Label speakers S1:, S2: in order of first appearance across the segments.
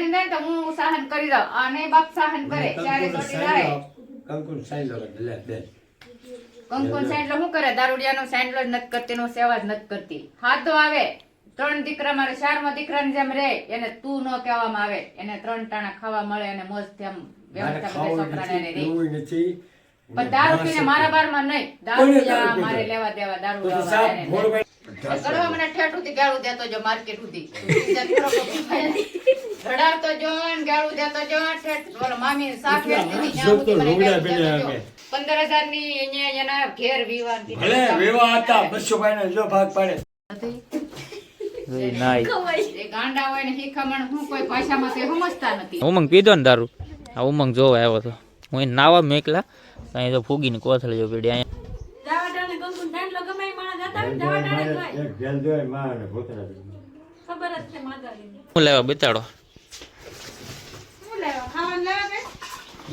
S1: વાઢીને જાય તો હું સહન કરી દઉં અને બાપ સહન કરે ત્યારે ચોટી જાય
S2: કંકુન સાંઈડલો લે, બે
S1: કંકુન સાંડલો શું કરે? દારૂડિયાનો સાંડલો જ નથી કરતી નો સેવા જ નથી કરતી. હાથો આવે. ત્રણ દીકરા મારે ચારમાં દીકરાની જેમ રે એને તું ન કહેવામાં આવે. એને ત્રણ ટાણા ખાવા મળે અને મોજથી આમ
S2: મારે
S1: વ્યવસ્થા બધા છોકરાને
S2: નથી,
S1: રહે
S2: પીવું નથી.
S1: પણ દારૂ પીને મારા બારમાં નહીં.
S2: કોને
S1: દારૂ
S2: દારૂ
S1: મારે લેવા દેવા દારૂ. કડવા મને ઠેઠ સુધી ગાળું દેતો જો માર્કેટ સુધી. ગાળું દેતો ઓલો મામી. પંદર હજારની અહીંયા એના ઘેર વિવાહ
S2: ભલે હતા જો ભાગ પાડે.
S3: ઉમંગ પીધો ને દારૂ? આ ઉમંગ જોવા આવ્યો હતો હું નાવા મેકલા અહીં તો ફૂગીને કોથળી જો પીડી અહીંયા. હું લેવા દાંડલો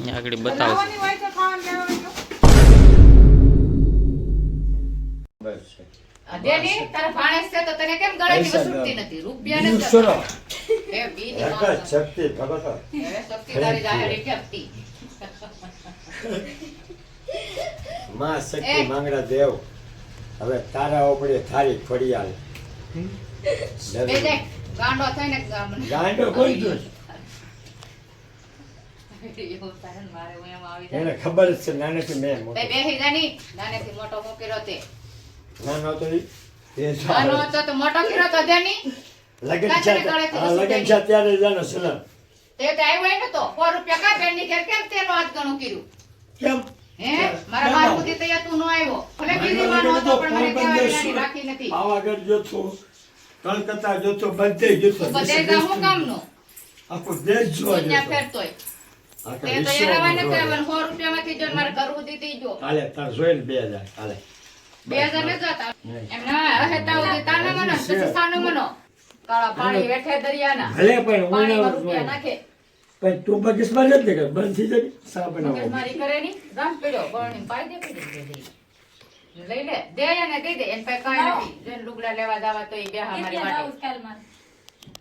S3: આગળ બતાવો.
S2: માં શક્તિ માંગડા દેવ. હવે તારા ઉપડે થારી ફળિયાલ.
S1: ગાંડો થઈને
S2: ગાંડો કોઈ જોઈ
S1: એવું થાય ને મારે હું એમાં આવી જાય.
S2: એને ખબર જ છે નાનેથી મેં મોટો
S1: બે હિરાની નાનેથી મોટો હું કર્યો તે.
S2: નાનો તો એ
S1: નાનો હતો તો મોટો કર્યો તો દેની.
S2: લગન છે લગન છે ત્યારે જાનો સલામ
S1: તે તો આવ્યો ય નતો. સો રૂપિયા કાપે એની ઘેર કેમ તેનો હાથ ગણું કર્યું?
S2: કેમ
S1: હે? મારા બાર સુધી તૈયાર તું નો આવ્યો. ભલે કીધી માનો હતો, પણ મને કહેવાની રાખી નથી.
S2: પાવાગઢ જોતો કલકત્તા જોતો બધે જોતો
S1: તું બધે જા હું કામનું?
S2: આખો દેશ જોવા
S1: દુનિયા ફેરતોય. તે તો
S2: વિશ્વમાં
S1: એના વાને
S2: જોવા
S1: કહેવાનું,
S2: જતો.
S1: સો રૂપિયામાંથી જો મારે કરવું દીધી જો.
S2: હાલે તાર જોઈને બે હાલે
S1: બે ને જતા. એમ ના, હે તાવ દી મનો, પછી સાનો મનો. કાળા પાણી વેઠે દરિયાના.
S2: ભલે પણ
S1: પાણીમાં રૂપિયા નાખે.
S2: પણ તું બગીચમાં નથી કે બંધ થઈ જાય સા બનાવો
S1: મગજમારી કરે ની, રામ પીડ્યો, બરણી પાડી દે, પીડી દે, દે. લઈ લે, દે એને દે, કાંઈ નથી. જેને લુગડા લેવા જાવા તો એ બેહા મારી?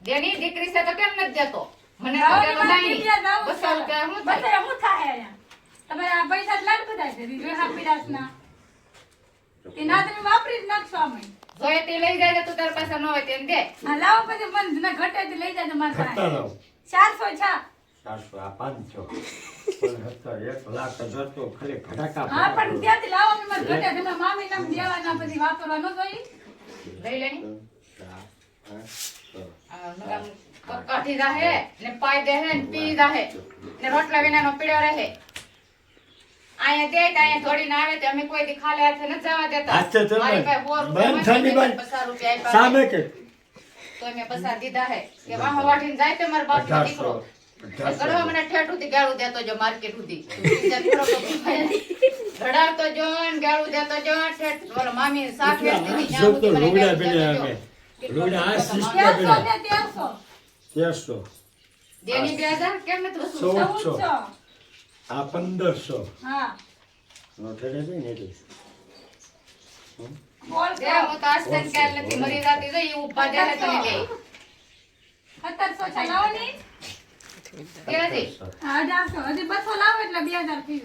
S1: દેની દીકરી છે તો કેમ નથી દેતો? મને
S4: વાત
S1: નહીં. બસો? રૂપિયા શું થાય?
S4: બધાએ થાય? તમારે આ પૈસા લાડ બધા છે. રીઝો પીડાશના. એ ના તમે વાપરી જ નાખશો અમે.
S1: જોઈએ તે લઈ જાય તો તારી પાસે ન હોય તેમ દે.
S4: હા લાવો પછી બંધ ના ઘટે તો લઈ જાય મારા
S2: ખટ્ટા
S4: પાસે. ચારસો છા
S2: ચારસો આ પાંચસો એક લાખ હજાર તો ખાલી ફટાકા
S4: હા પણ ત્યાંથી લાવો ઘટે તમે મામી નામ દેવાના પછી વાપરવા ન જોઈએ
S1: લઈ લે ની. કાઢી જાહે, ને પાઈ દેહે, ને પી જાહે. ને રોટલા વિનાનો પીડ્યો રહે. અહીંયા દે કે આયા થોડી ના આવે તે અમે કોઈ દી ખાલે હાથે ન જવા દેતા.
S2: હાથે તો
S1: મારી પાસે સો રૂપિયા બંધમાંથી
S2: થાની
S1: મેં
S2: બંધ.
S1: રૂપિયા આપ્યા
S2: સામે કે
S1: તો મે પસાર દીધા હે. કે વાહ વાટીને જાય તો મારો બાપનો દીકરો. કડવા મને ઠેઠું થી ગાળું દેતો જો માર્કેટ સુધી જો ને ગાળું દેતો જો ઠેઠ ઓલો મામી વેચતી હતી, ત્યાં સુધી મને ગાળું દેતો જો.
S2: લુગડા આ સિસ્ટમ તેરસો
S1: દેની બે હજાર કેમ નથી વસૂલ
S2: ચૌદસો
S4: ચૌદસો
S2: આ પંદરસો
S4: હા
S2: નો ઠરે છે ને એટલે
S4: બોલ
S1: દે, હું તો આજ તક ક્યાર નથી મરી જાતી જો, ઈ ઊભા દે હે તને લે.
S4: સત્તરસો છા લાવો ને
S1: કે નથી?
S4: હા, અઢારસો હજી બસો લાવો એટલે બે હજાર થઈ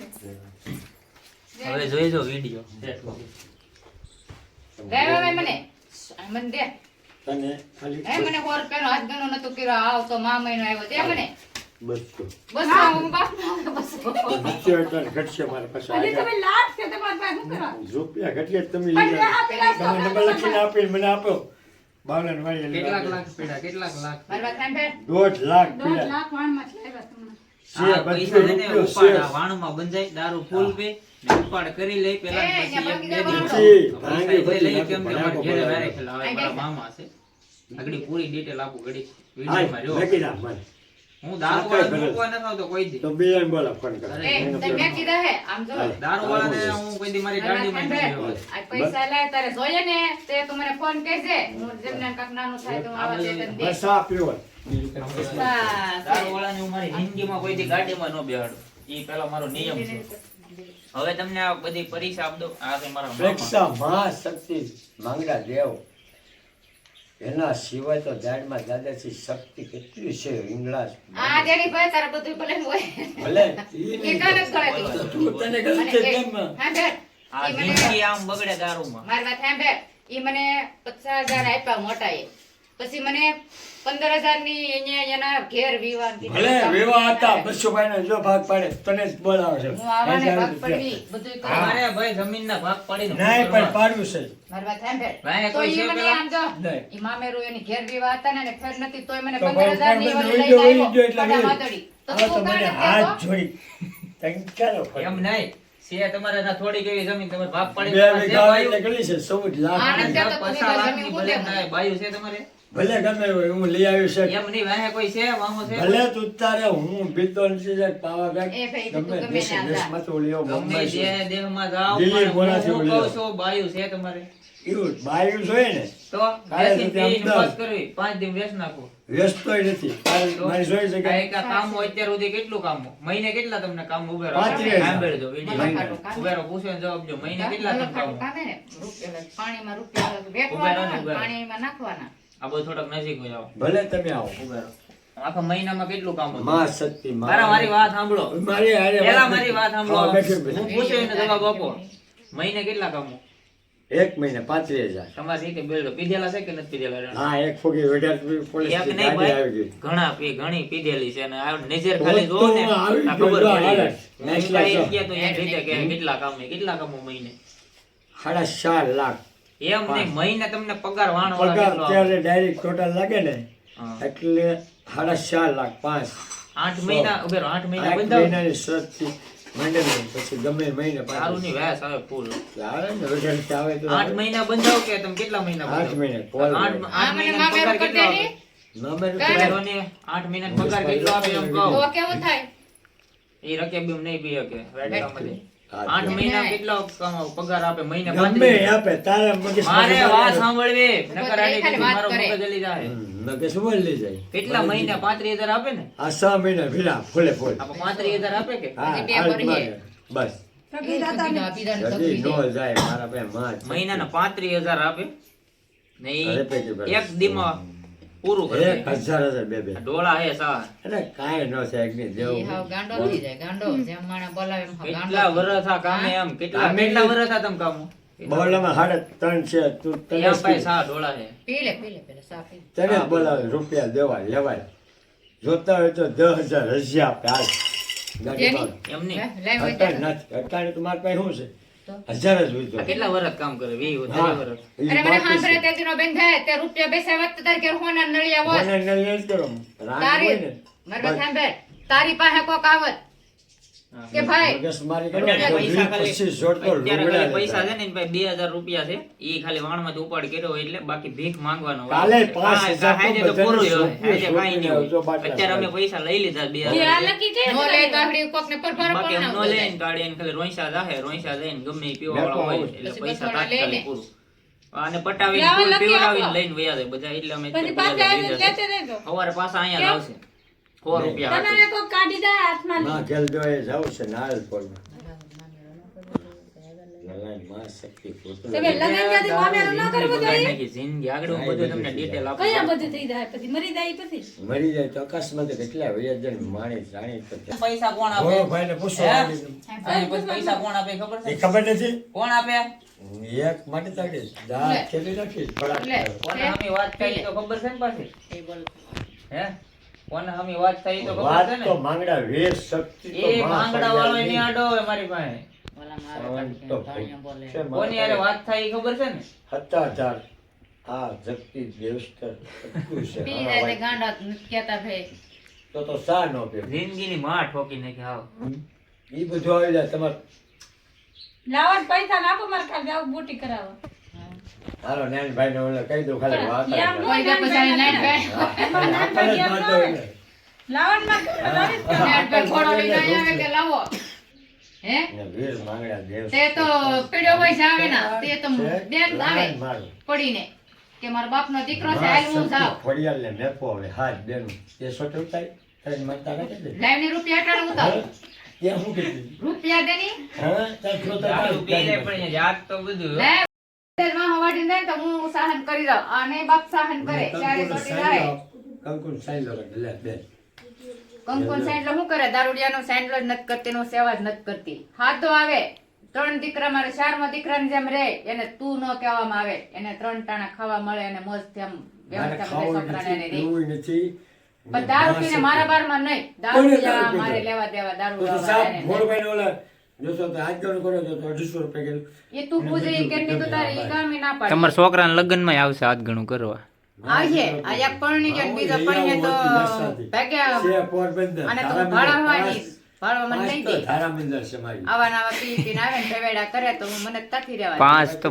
S4: જાય
S3: હવે જોઈ જો વીડિયો
S1: દે હવે મને આ મને દે
S2: તને ખાલી
S1: હે મને સો રૂપિયાનો હાથ ગણો નતો કર્યો આવ તો મા મહિનો આવ્યો દે મને.
S2: બસો
S1: બસ હું. બાપનો બસો.
S2: નીચે એટલે ઘટશે મારે પાસે
S4: હજી તમે લાખ છે તમારા પાસે શું કરવા?
S2: રૂપિયા ઘટીએ તમે લઈ જાઓ. તમે નંબર લખીને આપીને મને આપો. બાવન વાળી
S3: કેટલાક લાખ પીડા કેટલાક લાખ
S1: મારી વાત
S2: દોઢ લાખ
S4: દોઢ
S2: પીડા.
S4: લાખ વાણમાં તમને
S3: પૈસા ઉપાડ વાણમાં બંધાય દારૂ ફૂલ પે. ને ઉપાડ કરી લઈ પેલા પછી લઈ કેમ કે મારા ઘરે વારે
S2: ભરાવો.
S3: ખેલા મારા મામા છે આગળી પૂરી ડિટેલ આપું ઘડી વિડીયોમાં જો
S2: લખી નાખ મને.
S3: હું દારૂ વાળા. મૂકવા ન આવતો કોઈ દી.
S2: તો બે એમ બોલા ફોન કરો.
S1: એ,
S2: એને
S1: કીધા હે, આમ જો.
S3: દારૂ વાળા ને હું કોઈ દી મારી
S1: ગાડી.
S3: લેવા
S1: આ પૈસા લાય તારે જોઈએ ને તે તું મને ફોન કહેજે હું જેમને કાક નાનું થાય તો આવા દે તને
S2: બસ આ પીવો
S3: દારૂ વાળા ને હું મારી જિંદગીમાં કોઈ દી ગાડીમાં ન બેહાડું. ઈ પેલો મારો નિયમ છે. હવે તમને આ બધી પરીક્ષા આપી દઉં આ છે મારા
S2: પરીક્ષા મહાશક્તિ માંગડા દેવ. એના સિવાય તો દાડમાં દાદાજી શક્તિ કેટલી છે ઇંગળાશ
S1: આ જેની ભાઈ તારે બધું ભલે હોય.
S2: ભલે.
S1: એ કાને કરે તું.
S2: તને કહું
S1: છે
S2: કેમ
S1: હા, બેન.
S5: આ જિંદગી આમ બગડે દારૂમાં
S1: મારી વાત સાંભળ. એ મને પચાસ હજાર આપ્યા મોટા એ પછી મને પંદર હજારની અહીંયા એના ઘેર વિવાહ
S2: ભલે વિવાહ હતા બસુભાઈ ને જો ભાગ પાડે તને જ બોલાવે છે.
S1: ભાગ પડવી બધું
S5: મારે ભાઈ જમીનના ભાગ પાડીને
S2: નહીં પણ પાડવું છે.
S1: મારી વાત સાંભળ. તો ઈ મને આમ જો, ઈ મામેરું એની ઘેર વિવાહ હતા ને ફેર નથી તોય મને પંદર હજારની
S2: ભાઈ,
S1: ઓલી
S2: ભાઈ,
S1: લઈને
S2: ભાઈ,
S1: આવ્યો.
S2: એટલે
S1: મોઢા તો
S2: તું મને હાથ જોડી. તને ક્યારે
S5: એમ નહીં. છે તમારે ના થોડીક એવી જમીન તમારે ભાગ પાડી
S2: બે
S5: છે
S2: વીઘા
S5: બાયું?
S2: છે? ચૌદ લાખ.
S1: આનંદ તો તું
S5: પચાસ
S1: તો
S5: લાખની
S1: જમીન
S5: ભલે
S1: મૂકે
S5: છે તમારે?
S2: ભલે ગમે હોય હું લઈ આવ્યું છે
S5: એમ નહીં વાહે કોઈ છે વાહો છે
S2: ભલે તું તારે હું પીતો નથી જાય પાવાગઢ
S1: એ
S2: ગમે
S1: ગમે
S2: દેશે
S1: ત્યાં જા.
S2: દેશમાં તો લેવો
S5: ગમે
S2: છે.
S5: જે દેહમાં જાઓ
S2: દિલ્હી
S5: પણ
S2: બોલાથી
S5: હું
S2: બોલ્યો.
S5: કહું છે તમારે
S2: એવું બાયું જોઈએ ને
S5: તો
S2: કાલે
S5: બેસીને
S2: તો ત્યાં
S5: પીને
S2: અમદાવાદ.
S5: મોજ કરવી પાંચ દિન વેચ નાખો
S2: વ્યસ્તોય નથી મારી જોઈ છે
S5: આ એક કામ હોય અત્યાર સુધી કેટલું કામ મહિને કેટલા તમને કામ ઉભે રહો? સાંભળજો વીડિયો.
S1: મને ખાટું કામ.
S5: ઉભે રહો, પૂછો જવાબ દો. મહિને કેટલા કામ?
S1: કામે રૂપિયા. પાણીમાં નાખવાના
S5: આ બધું થોડાક નજીક હોય આવો.
S2: ભલે તમે આવો.
S5: ઉભે આખા મહિનામાં કેટલું કામ હોય?
S2: માં શક્તિ માં
S5: મારા મારી વાત સાંભળો.
S2: મારી અરે
S5: પેલા મારી વાત સાંભળો. હું પૂછ્યું એને જવાબ આપો. મહિને કેટલા કામો?
S2: એક મહિને પાંત્રીસ હજાર.
S5: તમારી રીતે બિલ પીધેલા છે કે નથી પીધેલા
S2: હા એક ફોગી વેઢાર પોલીસ
S5: એક નહીં ભાઈ. ઘણા પી ઘણી પીધેલી છે અને આ નજર ખાલી જો ને. આ ખબર પડી
S2: નેક્સ્ટ.
S5: કહે તો એ રીતે કે કેટલા કામ કેટલા કામો મહિને?
S2: સાડા ચાર લાખ.
S5: એમ નહીં મહિને તમને પગાર વાણો
S2: પગાર ત્યારે ડાયરેક્ટ ટોટલ લાગે ને એટલે સાડા ચાર લાખ પાંચ.
S5: આઠ મહિના ઉભેરો આઠ મહિના બંધાવો.
S2: મહિનાની શરતથી માંડીને પછી ગમે મહિને સારું
S5: ની વ્યાસ આવે ફૂલ.
S2: આવે ને વેઢારથી આવે તો
S5: આઠ મહિના બંધાવ કે તમે કેટલા મહિના
S2: આઠ મહિના
S5: આઠ
S1: મહિના.
S5: આઠ પગાર કેટલો?
S1: ને.
S5: આઠ મહિના પગાર કેટલો આપે એમ કહો.
S1: કેવું થાય?
S5: એ રકેબ એમ નહીં બી કે વેડકામાંથી. આઠ મહિના કેટલો પગાર આપે? મહિને
S2: ગમે આપે તારે મગજ
S5: મારે વાત સાંભળવી. નકર
S1: ખાલી
S5: આડી બીજી
S1: વાત
S5: મારો મગજ હલી જાય.
S2: મગજ બોલ લઈ જાય?
S5: કેટલા મહિને પાંત્રીસ હજાર આપે ને?
S2: આ છ મહિના ભીડા ફૂલે
S5: આપે કે.
S2: બસ.
S5: મહિનાના પાંત્રીસ હજાર આપે. ને ઈ
S2: અરે પૈકી ભરે.
S5: એક દીમાં પૂરું કરે
S2: એક હજાર હજાર બે બે.
S5: ડોળા હે સા.
S2: એટલે કાંઈ ન છે એક ની
S1: ઈ
S2: જેવું
S1: હાવ ગાંડો થઈ જાય ગાંડો જેમ માણે બોલાવે એમ ગાંડો
S5: કેટલા વર્ષ આ કામે એમ? કેટલા
S2: કામે
S5: કેટલા વર્ષ આ તમ કામો?
S2: બોલામાં હાડે ત્રણ છે તું તને
S5: ભાઈ સા ડોળા હે.
S1: પીલે પી લે પી લે પેલા સા પી
S2: તને બોલાવે રૂપિયા દેવાય લેવાય. જોતા હોય તો દસ હજાર રજિયા આપે હાલ. ગાડીમાં.
S5: એમ નહીં?
S1: લે, લે હોય
S2: અત્યારે
S1: ત્યારે.
S2: નથી. અત્યારે તો મારી પાસે શું છે? હજાર જ
S5: હોય કેટલા વર્ષ કામ કરે? વી વર્ષ
S1: અરે મને
S2: હાંભરે
S1: તે દિનો બેન થાય તે રૂપિયા બેસાય વખતે તાર કે હોના નળિયા હોય.
S2: હોના નળિયા જ કરો.
S1: તારી
S2: હોય ને.
S1: સાંભળ. તારી પાસે કોક આવત. કે ભાઈ
S5: પૈસા. છે ને બે હજાર રૂપિયા છે. ખાલી ઉપાડ કર્યો એટલે બાકી ભીખ માંગવાનો અત્યારે અમે પૈસા લઈ લીધા બે ખાલી રોઈસા જાહે, રોઈસા જઈને ગમે ઈ પીવાવાળા હોય એટલે પૈસા તાત્કાલિક પૂરું. આને પટાવીને
S4: લાવો
S5: ફૂલ
S4: લકી
S5: પીવડાવીને
S4: આપો.
S5: લઈને વયા જાય બધા એટલે અમે સવારે પાછા અહીંયા જ આવશે. સો રૂપિયા
S4: તમારે કોક કાઢી દે હાથમાં.
S2: ના ખેલ એ જાવ છે નાલ ફોડમાં નલાઈ માં શક્તિ પોતું
S4: તમે લગન ત્યાંથી મામેરું ન કરવું
S5: બગાડી?
S4: જોઈએ
S5: નાખી. જિંદગી આગળ હું બધું તમને detail આપું.
S4: કયા બધું થઈ જાય પછી? મરી જાય પછી?
S2: મરી જાય તો અકસ્માત કેટલા વ્યાજન માણી જાણી
S5: પૈસા કોણ આપે?
S2: ગોળો પૂછો.
S5: હે?
S2: આવીને.
S5: અને પછી પૈસા કોણ આપે ખબર
S2: ખબર નથી?
S5: કોણ આપે?
S2: એક માટે દાંત ખેલી
S5: વાત કરી તો ખબર છે ને પાછી? હે? કોને અમે વાત થઈ તો
S2: વાત તો માંગડા વેર શક્તિ તો
S5: એ માંગડા વાળો એની આડો હોય મારી પાસે.
S1: બોલા મારે
S2: શ્રવણ
S1: કાઢી
S2: તો
S1: ધાણિયા બોલે.
S2: છે મારા
S5: કોની હારે વાત થઈ ખબર છે ને?
S2: હતા આ જગતી દેવસ્તર છે.
S1: પી
S2: હા,
S1: જાય તે
S2: ભાઈ.
S1: ગાંડા નથી ભાઈ.
S2: તો તો સા નો પે
S5: જિંદગીની માં ઠોકી નાખી હાવ.
S2: ઈ બધું આવી જાય તમારે.
S4: લાવો ને પૈસા નાખો મારે કાલ આવું બુટી કરાવવા
S2: હાલો નાનભાઈ ને ઓલે કહી દઉં ખાલી વાત
S1: કોઈ કે
S4: મારે
S1: આવે ના તે તો બેન આવે
S2: મારું.
S1: પડીને. કે મારા બાપનો દીકરો છે હાલ હું જાઉં
S2: ફળિયાલ ને મેપો હવે હાથ બેનું એ સોટે ઉતારી તારી માતા રાખી દે
S1: લાઈવની રૂપિયા અટાણે ઉતારો.
S2: ત્યાં હું કીધું?
S1: રૂપિયા દેની?
S2: હા તાર જો તો
S5: દારૂ
S2: તારું
S5: પી લે પણ યાદ તો બધું.
S1: માં જાય તો હું સહન કરી દઉં અને બાપ સહન કરે ત્યારે જાય
S2: સાંઈડો- કંકુનો સાંઈડો કરે. લે, બેન.
S1: કંકુન સાંડલો શું કરે? દારૂડિયાનો સાંડલો જ નથી કરતી નો સેવા જ નથી કરતી. હાથો આવે. ત્રણ દીકરા મારે ચારમાં દીકરાની જેમ રે એને તું ન કહેવામાં આવે. એને ત્રણ ટાણા ખાવા મળે અને મસ્ત
S2: એમ
S1: વ્યવસ્થા છોકરાને
S2: નથી,
S1: રે.
S2: પીવું નથી.
S1: પણ દારૂ પીને મારા બારમાં નહીં. દારૂ મારે લેવા દેવા દારૂ
S2: જોશો તો હાથ ગણું કરો તો અઢીસો રૂપિયા કીધું.
S1: એ તું પૂછે ઈ કેટલી તું તારે ઈ કામ ના પાડે
S5: તમારા છોકરાના લગ્નમાં આવશે હાથ ઘણું કરવા
S1: આવીએ આ પરણી ગયો બીજો પરણીએ તો ભાગ્યા
S2: છે પોરબંદર.
S1: અને તો
S2: ધારામંદર પાંચ- તો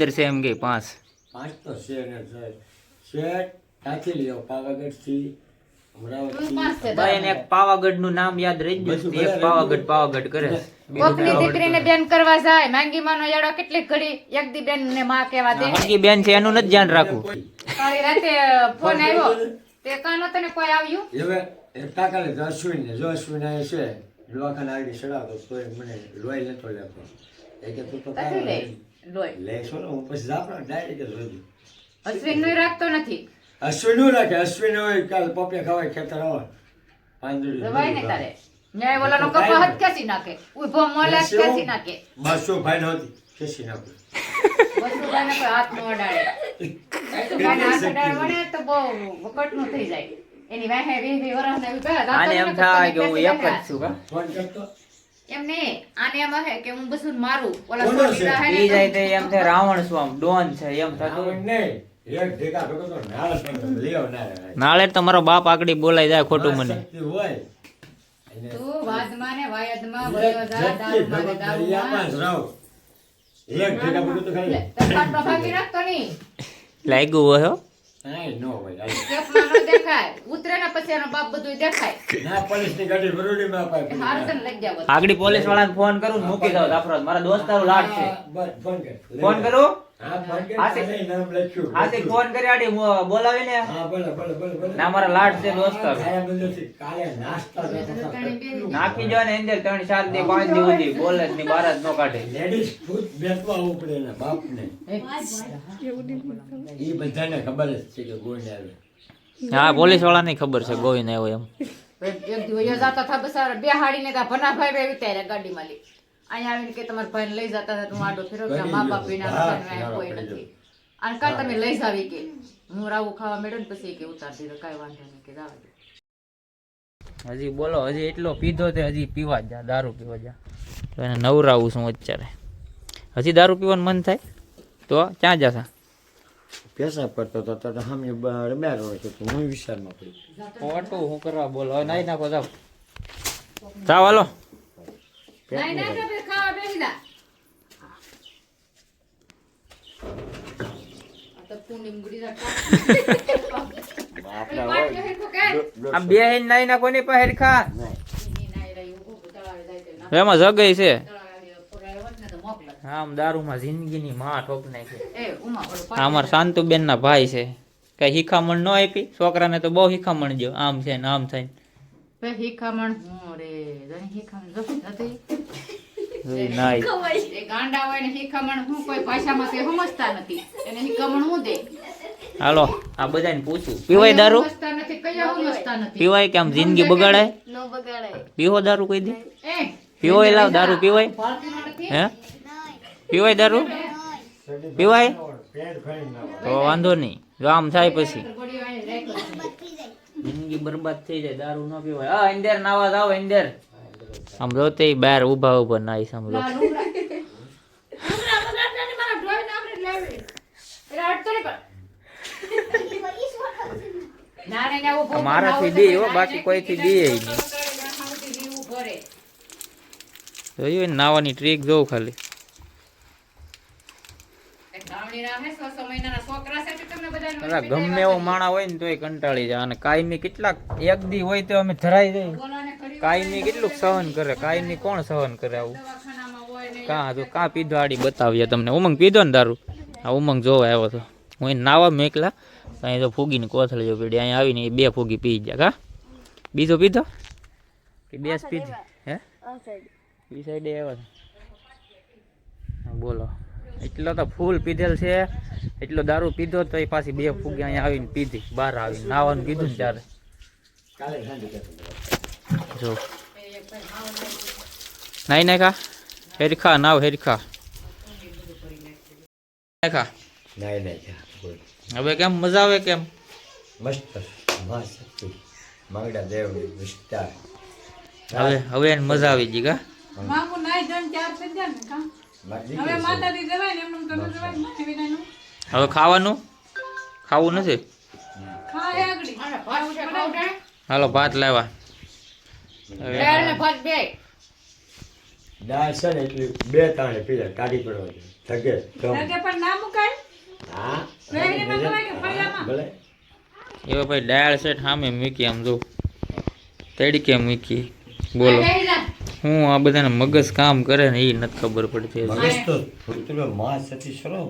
S1: દે
S2: છે
S5: એમ કે પાંચ
S2: પાંચ તો છે ને સાહેબ. ત્યાંથી લ્યો, પાવાગઢથી, અમરાવતી.
S5: એને એક પાવાગઢનું નામ યાદ રહી ગયું. એક પાવાગઢ પાવાગઢ કરે.
S1: કોકની દીકરીને બેન કરવા જાય માંગી માનો યાડો કેટલી ઘડી એક દી બેન ને માં કેવા દે.
S5: હરકી બેન છે એનું નથી ધ્યાન રાખવું.
S1: કાળી રાતે ફોન આવ્યો. તે કાનો તને કોઈ આવ્યું?
S2: હવે એક કાકાને જો અશ્વિન અહીંયા છે, દવાખાને આગળ ચડાવતો તોય મને લોહી નતો લેતો. એ કે તું તો
S1: તથી લે લોહી.
S2: લેશો ને હું પછી જાપડો direct જ
S1: અશ્વિનનું રાખતો નથી.
S2: અશ્વિનનું રાખે અશ્વિન હોય કાલ પપ્યા ખવાય ખેતર હોય પાંદડી.
S1: ને તારે. ન્યાય ઓલાનો કપા હાથ કેસી નાખે. ઊભો મોલા કેસી નાખે.
S2: બસો ભાઈ નહોતી ખેંચી નાખું.
S1: કોઈ હાથ નો અડાડે. હાથ અડાડે વળે તો બહુ વખતનું થઈ જાય. એની વાહે વી વી વરસ ને પહેલા દાંતો
S5: આને એમ થાય કે હું એક જ છું કા
S2: ફોન કરતો.
S1: એમ ને આને એમ હે કે હું બસું મારું. ઓલા
S2: કોનો છે?
S1: ને
S5: ઈ જાય તે એમ થાય રાવણ સ્વામ ડોન છે એમ થતું
S2: નહીં. નાળ પણ લેવ ના રહેવાય.
S5: નાળે તો મારો બાપ આગળ બોલાઈ જાય ખોટું મને. લાગ્યું હોય. આગળ પોલીસ વાળાને ફોન કરું મૂકી દઉં જાફરાબાદ. મારા દોસ્તારો લાડ છે. ફોન કરું? તે- તે ને. ના
S1: બે બે.
S5: નાખી જો ને અંદર ત્રણ ચાર દી પાંચ દિવસ બોલે જ બહાર જ નો કાઢે.
S2: લેડીઝ ખુદ બેસવા આવવું પડે એના બાપને. એ બધાને ખબર જ છે કે ગોળ આવે.
S5: હા પોલીસ વાળાને ખબર છે ગોવિંદ આવ્યો એમ.
S1: એક દિવસ જાતા થા બસારા બેહાડીને ત્યાં ભનાભાઈ બે ઉતાર્યા ગાડીમાં લઈ. અહીંયા આવીને કે તમારા ભાઈને લઈ જતા હતા તો આડો ફેરો કે મા બાપ વિના કોઈ નથી. અને કાલ તમે લઈ જાવી કે. હું રાવું ખાવા મેળ્યો ને પછી કે ઉતાર દીધો કાંઈ વાંધો નહીં કે જાવા દે.
S5: હજી બોલો હજી એટલો પીધો તે હજી પીવા જ જા દારૂ પીવા જા. તો એને નવરાવું છું અત્યારે. હજી દારૂ પીવાનું મન થાય? તો ક્યાં જશે?
S2: પેશાબ કરતો તો તો હમ રમ્યા રહો છો તો હું વિચારમાં પડી
S5: ઓટો હું કરવા બોલો હવે નાઈ નાખો જાવ જાવ હાલો.
S1: નહીં, નહીં, પછી ખાવા બેસી જા. આ તો પૂંડી મુગડી જા. પેલી પાટ જો હેરખું કે?
S5: આ બે હેન નાઈ ને પહેર ખા.
S1: ઈ નાઈ રહી, ઊભું ઊભું તળાવે જાય તો ના
S5: એમાં જગઈ છે.
S1: તો.
S5: આમ દારૂમાં જિંદગીની માં ઠોક નાખી. અમાર શાંતુબેન ના ભાઈ છે. કઈ શિખામણ ન આપી. છોકરાને તો બહુ શિખામણ જો આમ છે ને આમ થાય
S1: હું રે નથી.
S5: જોઈ
S1: ગાંડા હોય ને હિખામણ હું કોઈ ભાષામાં તે સમજતા નથી. એને હિખામણ હું દે?
S5: હાલો આ બધાને પૂછું. પીવાય દારૂ? પીવાય. કે આમ જિંદગી બગાડાય? પીવો દારૂ કોઈ દે?
S1: એ
S5: પીવાય લાવ દારૂ પીવાય? હે? પીવાય દારૂ? પીવાય. તો વાંધો નહીં. જો આમ થાય પછી. જિંદગી બરબાદ થઈ જાય દારૂ ન પીવાય. હા અંદર નાવા જાવ અંદર આમ જોતે બહાર ઊભા ઊભા નાઈ
S1: ઊભો
S5: મારાથી દે હો, બાકી
S1: કોઈ
S5: કોઈથી
S1: બે
S5: નહીં. જોયું ને નાવાની ટ્રીક જોઉં ખાલી
S1: તે
S5: ગમે એવો. માણા હોય ને તોય કંટાળી જાય અને કાયમી કેટલાક એક દી હોય તો અમે ધરાઈ જાય કાયમી કેટલું સહન કરે, કાયમી કોણ સહન કરે આવું? કા તો કાં પીધો આડી બતાવીએ તમને. ઉમંગ પીધો ને દારૂ? આ ઉમંગ જોવા આવ્યો તો. હું એ નાવા મેકલા, અહીં તો ફૂગીને કોથળી જો પીડી અહીં આવીને બે ફૂગી પી ગયા. કા? બીજો પીધો? કે બે જ પીધી? હે? બી સાઈડે આવ્યો બોલો. એટલો તો ફૂલ પીધેલ છે. એટલો દારૂ પીધો તો એ પાછી બે ફૂગી અહીંયા આવીને પીધી. બહાર આવીને નાવાનું કીધું ને ત્યારે. જો. નાઈ નાખા? હેરખા નાવ હેરખા. નાખા?
S2: નાઈ નાઈ જા,
S5: હવે કેમ? મજા આવે કેમ?
S2: મસ્ત મસ્ત માંગડા દેવની વિસ્તાર.
S5: હવે હવે એને મજા આવી ગઈ કા?
S4: મામુ નાઈ જણ ચાર થઈ જાય ને કાં? હવે. માતાજી જવાય ને એમનું તો ન જવાય ને, વિનાનું.
S5: હવે ખાવાનું? ખાવું નથી? હાલો ભાત લાવ્યા.
S1: દાળ ને ભાત બે.
S2: દાળ છે ને એટલી બે તાણે પીધા કાઢી પડવા થગે.
S4: પણ ના મુકાય?
S2: હા
S4: કે ફળિયામાં?
S2: ભલે.
S5: એવા ભાઈ દાળ છે સામે મૂકી આમ જો. તડકે મૂકી. બોલો. હું આ બધાને મગજ કામ કરે ને એ નથી ખબર પડતી
S2: મગજ તો માં સતી સરો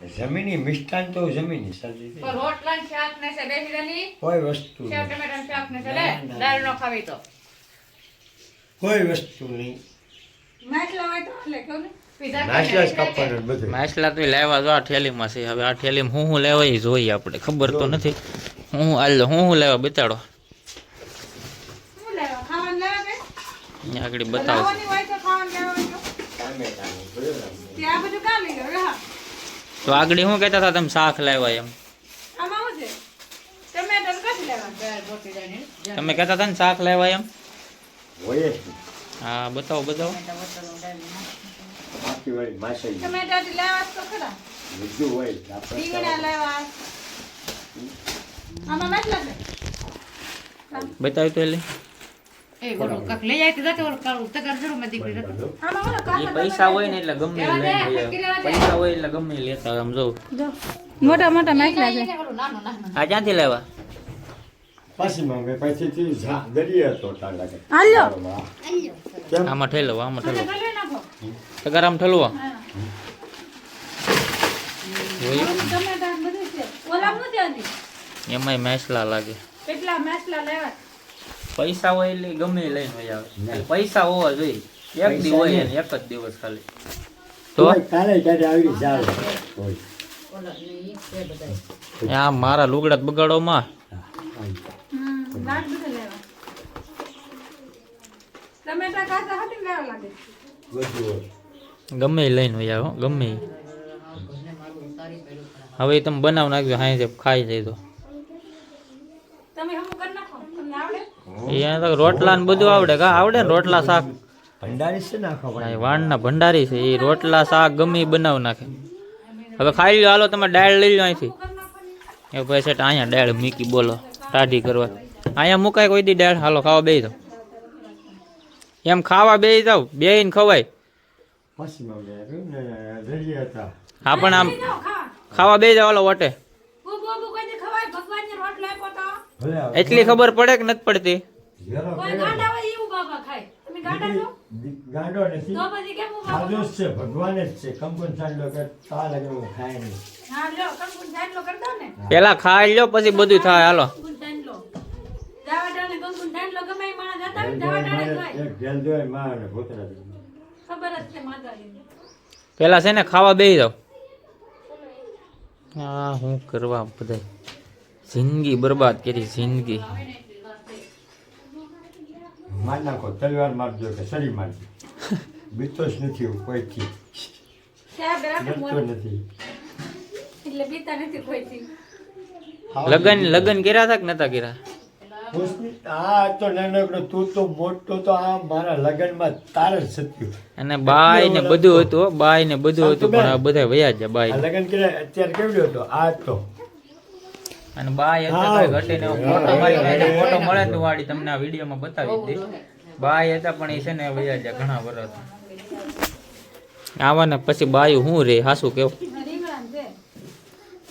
S2: જમીની મિષ્ટાન તો જમીની
S1: પણ રોટલા શાક ને છે બેસી
S2: કોઈ વસ્તુ
S1: સેવ. ટમેટા શાક ને છે લે દાળ નો ખાવી તો.
S2: કોઈ વસ્તુ નહીં.
S4: માટલા હોય તો હાલે,
S2: કેવું
S5: માછલા તો લાવ્યા જો આ થેલીમાં છે. હવે આ થેલીમાં હું હું લેવા જોઈએ આપણે. ખબર તો નથી. હું હાલ હું હું લેવા બતાડો. આગળ બતાવો.
S4: બધું.
S5: તો આગળ શું કહેતા હતા? તમે શાક લાવ્યા એમ. તમે કહેતા હતા ને શાક લાવ્યા એમ. હા બતાવો બતાવો? બતાવ્યું તો એટલે પૈસા હોય ને એટલે ગમે. પૈસા હોય એટલે ગમે લેતા હોય આમ જો.
S4: મોટા મોટા માટલા છે.
S5: આ ક્યાંથી લેવા?
S2: પાછી માંગે દરિયા લાગે.
S5: આમાં ઠેલો આમાં ઠેલો તગાર આમ ઠલવો.
S4: હા.
S5: હોય
S4: ઓલું ટમેટા ને બધું છે. ઓલા શું છે હજી?
S5: એમાંય મેસલા લાગે.
S4: કેટલા માટલા લેવા?
S5: પૈસા હોય એટલે ગમે એ લઈને હોય આવે. પૈસા હોવા જોઈએ. એક
S2: દિવસ
S5: હોય ને એક જ દિવસ ખાલી. તો?
S2: કાલે ક્યારે આવી જાવ
S5: આ મારા લુગડા બગાડો માં.
S4: હમ લાડ બધું લેવા. ટમેટા કાચા હાથી લેવા લાગે?
S2: બધું હોય.
S5: ગમે લઈને હોય આવો હો, ગમે. હવે તમે બનાવ નાખજો હાઈ જે ખાઈ જાય તો.
S4: તમે હમું કરી નાખો તમને આવડે
S5: અહીંયા તો રોટલા ને બધું આવડે કા? આવડે ને રોટલા શાક?
S2: ભંડારી છે નાખવા
S5: વાણ વાણના ભંડારી છે એ રોટલા શાક ગમે બનાવ નાખે. હવે ખાઈ લ્યો હાલો તમે દાળ લઈ લો અહીંથી. એ ભાઈ સેટ અહીંયા ડાળ મૂકી બોલો ટાઢી કરવા. અહીંયા મુકાય કોઈ દી ડાળ હાલો ખાવા બે તો એમ ખાવા બે જાવ
S2: આવ્યું ને ખવાય
S5: હા પણ આમ ખાવા બે જાવ હાલો વટે
S4: બુબુ બુબુ કોઈ દી ખવાય ભગવાનને રોટલો આપ્યો તો
S2: ભલે આવે.
S5: એટલી ખબર પડે કે નથી પડતી?
S4: ગાંડા હોય એવું બાબા ખાય. તમે ગાંડા છો?
S2: દી- ગાંડો નથી.
S4: તો પછી કેમ હું
S2: ખાધો
S4: બાબા
S2: જ છે ભગવાન જ છે. કંકુન ચાંદલો કે તા લાગે હું ખાય નહીં.
S4: હા લ્યો કંકુન ચાંદલો કરી દો ને
S5: પેલા ખાઈ લ્યો પછી બધું થાય. હાલો. પેલા છે ને ખાવા બેસી જાવ હા હું કરવા બધા. જિંદગી બરબાદ કરી જિંદગી.
S2: માર નાખો તલવાર મારજો કે સરી મારજો બીતો જ નથી કોઈથી. ડરતો નથી.
S4: એટલે બીતા નથી કોઈથી.
S5: લગન લગન કર્યા હતા કે નતા કર્યા?
S2: આ તો નાનકડો તું તો મોટો તો આ મારા લગનમાં તાર જ સત્યું
S5: અને બાય ને બધું હતું હો, બાય ને બધું હતું પણ આ બધા વયા
S2: જ
S5: બાય
S2: લગ્ન કર્યા અત્યારે કેવડ્યો હતો? આ તો
S5: અને બાય હતા ઘટીને ફોટો મારી ફોટો મળે ને તો વાળી તમને આ વિડીયોમાં બતાવી દઈશ. બાય હતા પણ એ છે ને વયા ગયા ઘણા વર્ષ આવાને પછી બાયું હું રે હાસું કેવું?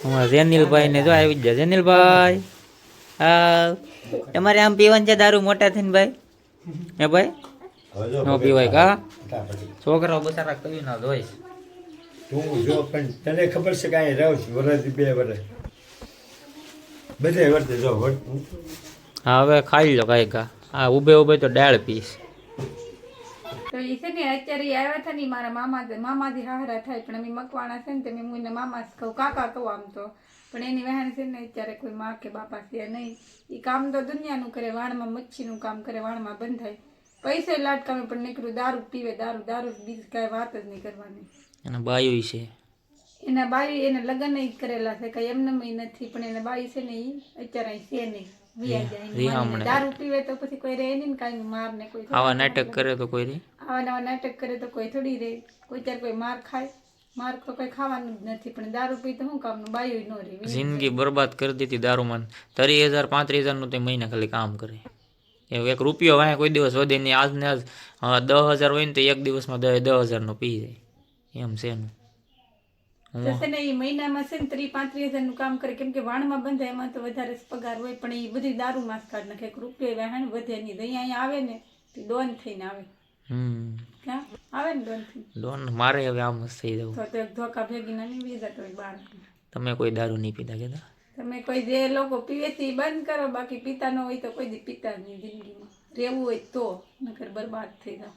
S5: અમારા જેનિલભાઈ ને જો આવી જ ગયા. જેનિલભાઈ હા તમારે આમ પીવાનું છે દારૂ મોટા થઈને ભાઈ? હે ભાઈ?
S2: હવે
S5: નો પીવાય કા? છોકરાઓ બચારા કયું ના જોઈશ.
S2: તું જો પણ તને ખબર છે કાંઈ રહું છું વરસ બે વરસ. બધે વર્તે જો વર્ત-
S5: હા હવે ખાઈ લો કાંઈ કા આ ઊભે ઊભે તો દાળ પીશ.
S4: તો એ છે ને અત્યારે આવ્યા હતા ને મારા મામા મામાથી હારા થાય પણ અમે મકવાણા છે ને તે મેં એને મામા જ કહું કાકા કહું આમ તો. પણ એની વહેણ છે ને અત્યારે કોઈ માં કે બાપા છે નહીં. એ કામ તો દુનિયાનું કરે વાણમાં મચ્છીનું કામ કરે વાણમાં બંધાય. પૈસે લાટકાવે પણ નીકળ્યું દારૂ પીવે દારૂ દારૂ બીજી કાંઈ વાત જ નહીં કરવાની.
S5: અને બાયું છે.
S4: એના બાઈ એને લગ્ન કરેલા છે કઈ એમને નથી પણ એના બાઈ છે ને એ અત્યારે અહીં છે નહીં. દારૂ પીવે તો પછી કોઈ રહે નહીં ને કાંઈ માર ને કોઈ
S5: આવા નાટક કરે તો કોઈ રે
S4: આવા નવા નાટક કરે તો કોઈ થોડી રે કોઈ ત્યારે કોઈ માર ખાય. માર તો કોઈ ખાવાનું જ નથી પણ દારૂ પી તો શું કામનું? બાયું ન રહે
S5: જિંદગી બરબાદ કરી દીધી દારૂમાં. ત્રીસ હજાર પાંત્રીસ હજારનું તે મહિના ખાલી કામ કરે. એક રૂપિયો વાંહે કોઈ દિવસ વધે નહીં. આજને આજ દસ હજાર હોય ને તો એક દિવસમાં દસ દસ હજારનો પી જાય. એમ છે એનું
S4: ને એ મહિનામાં છે ને ત્રીસ પાંત્રીસ હજારનું કામ કરે. કેમ કે વાણમાં બંધાય એમાં તો વધારે પગાર હોય પણ એ બધી દારૂ માસ કાઢ નાખે. રૂપિયો વહેણ વધે નહીં. અહીંયા અહીંયા આવે ને તે ડોન થઈને આવે. આવે ને ડોન
S5: ડોન? મારે હવે આમ થઈ જવું.
S4: તો એક ધોકા ભેગી ના નહીં બીજા તો બાર.
S5: તમે કોઈ દારૂ નહીં પીતા કેતા
S4: તમે કોઈ જે લોકો પીવે છે એ બંધ કરો. બાકી પીતા ન હોય તો કોઈ દી પીતા જ નહીં જિંદગીમાં. રહેવું હોય તો નકર બરબાદ થઈ જાવ